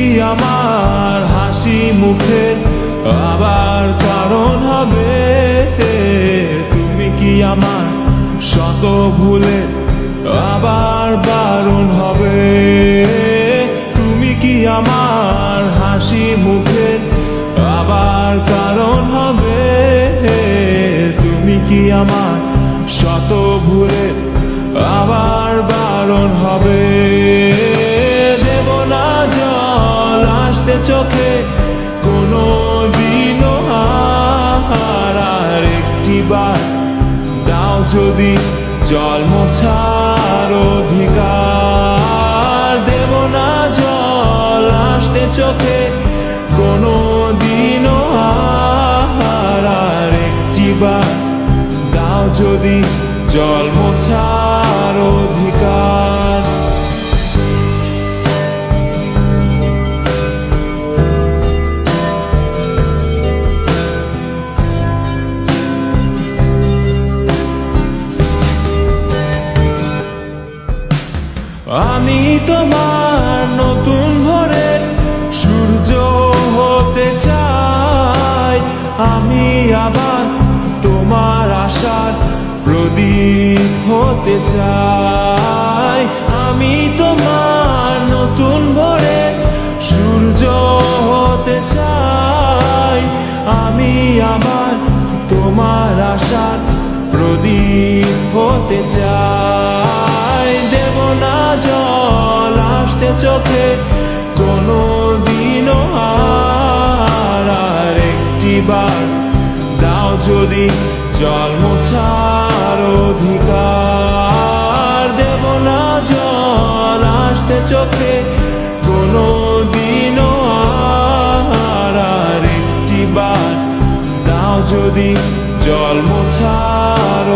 কি আমার হাসি মুখের আবার কারণ হবে? তুমি কি আমার শত ভুলে আবার বারণ হবে? তুমি কি আমার হাসি মুখের আবার কারণ হবে? তুমি কি আমার শত ভুলে আবার বারণ হবে? জল চোখে কোনো দিনও আর আর একটি বার দাও যদি জল মোছার অধিকার। দেব না জল, আসতে চোখে কোনো দিনও আর আর একটি বার দাও যদি জল মোছার অধিকার। তোমার নতুন ভোরের সূর্য হতে চাই আমি আবার তোমার আশার প্রদীপ হতে চাই। আমি তোমার নতুন ভোরের সূর্য হতে চাই। আমি আবার তোমার আশার প্রদীপ হতে চাই। চোখে কোনো দিনও আর আর একটি বার। দাও যদি জল মোছার অধিকার। দেব না জল আসতে চোখে কোনো দিনও আর আর একটি বার। দাও যদি জল অধিকার